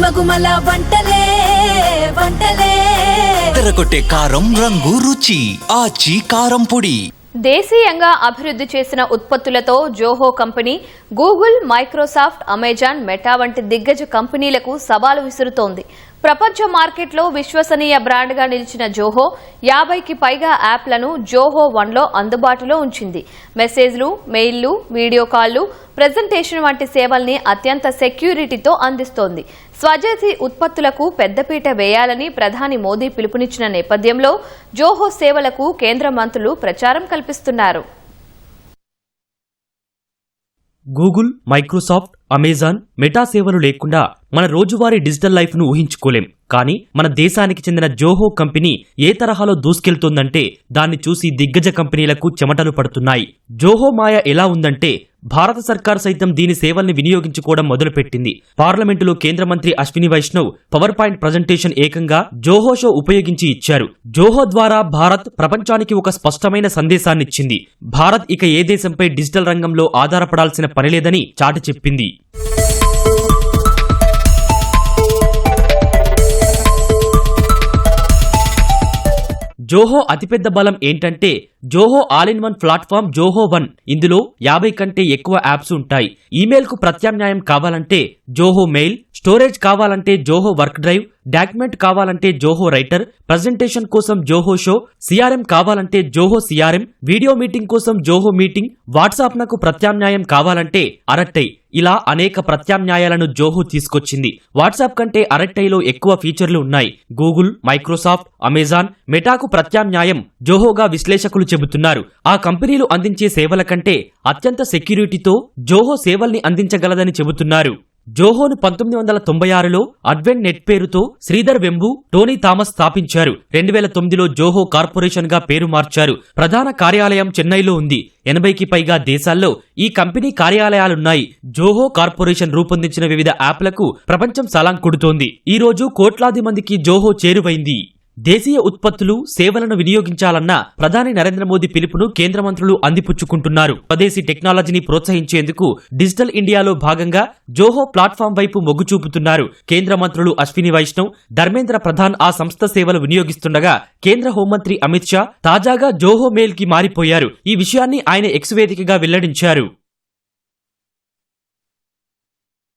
గుమగుమల వంటలే వంటలే. తెరకొట్టే కారం రంగు రుచి ఆచి కారం పొడి. దేశీయంగా అభివృద్ధి చేసిన ఉత్పత్తులతో Zoho company Google Microsoft Amazon Meta వంటి దిగ్గజ కంపెనీలకు సవాలు విసురుతోంది. ప్రపంచ మార్కెట్లో విశ్వసనీయ బ్రాండ్గా నిలిచిన జోహో యాభైకి పైగా యాప్లను జోహో వన్లో అందుబాటులో ఉంచింది. మెసేజ్లు మెయిల్లు వీడియో కాల్లు ప్రజెంటేషన్ వంటి సేవల్ని అత్యంత సెక్యూరిటీతో అందిస్తోంది. స్వదేశీ ఉత్పత్తులకు పెద్దపీట వేయాలని ప్రధాని మోదీ పిలుపునిచ్చిన నేపథ్యంలో జోహో సేవలకు కేంద్ర మంత్రులు ప్రచారం కల్పిస్తున్నారు. గూగుల్ మైక్రోసాఫ్ట్ అమెజాన్ మెటా సేవలు లేకుండా మన రోజువారీ డిజిటల్ లైఫ్ను ఊహించుకోలేం. కానీ మన దేశానికి చెందిన జోహో కంపెనీ ఏ తరహాలో దూసుకెళ్తోందంటే దాన్ని చూసి దిగ్గజ కంపెనీలకు చెమటలు పడుతున్నాయి. జోహో మాయ ఎలా ఉందంటే భారత సర్కార్ సైతం దీని సేవల్ని వినియోగించుకోవడం మొదలుపెట్టింది. పార్లమెంటులో కేంద్ర మంత్రి Ashwini Vaishnaw power point presentation ఏకంగా జోహో షో ఉపయోగించి ఇచ్చారు. జోహో ద్వారా భారత్ ప్రపంచానికి ఒక స్పష్టమైన సందేశాన్నిచ్చింది. భారత్ ఇక ఏ దేశంపై డిజిటల్ రంగంలో ఆధారపడాల్సిన పనిలేదని చాటి చెప్పింది. జోహో అతిపెద్ద బలం ఏంటంటే Zoho all in one platform Zoho one ఇందులో యాభై కంటే ఎక్కువ యాప్స్ ఉంటాయి. ఈమెయిల్కు ప్రత్యామ్నాయం కావాలంటే జోహో మెయిల్ స్టోరేజ్ కావాలంటే జోహో వర్క్ డ్రైవ్ డాక్యుమెంట్ కావాలంటే జోహో రైటర్ ప్రజెంటేషన్ కోసం జోహో షో సిఆర్ఎం కావాలంటే జోహో సిఆర్ఎం వీడియో మీటింగ్ కోసం జోహో మీటింగ్ వాట్సాప్ నకు ప్రత్యామ్నాయం కావాలంటే అరట్టై. ఇలా అనేక ప్రత్యామ్నాయాలను జోహో తీసుకొచ్చింది. వాట్సాప్ కంటే అరట్టైలో ఎక్కువ ఫీచర్లు ఉన్నాయి. గూగుల్ మైక్రోసాఫ్ట్ అమెజాన్ మెటాకు ప్రత్యామ్నాయం జోహోగా విశ్లేషకులు చెబుతున్నారు. ఆ కంపెనీలు అందించే సేవల కంటే అత్యంత సెక్యూరిటీతో జోహో సేవల్ని అందించగలదని చెబుతున్నారు. జోహోను పంతొమ్మిది వందల తొంభై ఆరులో అడ్వెంట్ నెట్ పేరుతో శ్రీధర్ వెంబు టోనీ థామస్ స్థాపించారు. రెండు వేల తొమ్మిదిలో జోహో కార్పొరేషన్గా పేరు మార్చారు. ప్రధాన కార్యాలయం చెన్నైలో ఉంది. ఎనభైకి పైగా దేశాల్లో ఈ కంపెనీ కార్యాలయాలున్నాయి. జోహో కార్పొరేషన్ రూపొందించిన వివిధ యాప్లకు ప్రపంచం సలాం కుడుతోంది. ఈ రోజు కోట్లాది మందికి జోహో చేరువైంది. దేశీయ ఉత్పత్తులు సేవలను వినియోగించాలన్న ప్రధాని నరేంద్ర మోదీ పిలుపును కేంద్ర మంత్రులు అందిపుచ్చుకుంటున్నారు. స్వదేశీ టెక్నాలజీని ప్రోత్సహించేందుకు డిజిటల్ ఇండియాలో భాగంగా జోహో ప్లాట్ఫామ్ వైపు మొగ్గు చూపుతున్నారు. కేంద్ర మంత్రులు అశ్విని వైష్ణవ్ ధర్మేంద్ర ప్రధాన్ ఆ సంస్థ సేవలు వినియోగిస్తుండగా కేంద్ర హోంమంత్రి అమిత్ షా తాజాగా జోహో మెయిల్కి మారిపోయారు. ఈ విషయాన్ని ఆయన ఎక్స్ వేదికగా వెల్లడించారు.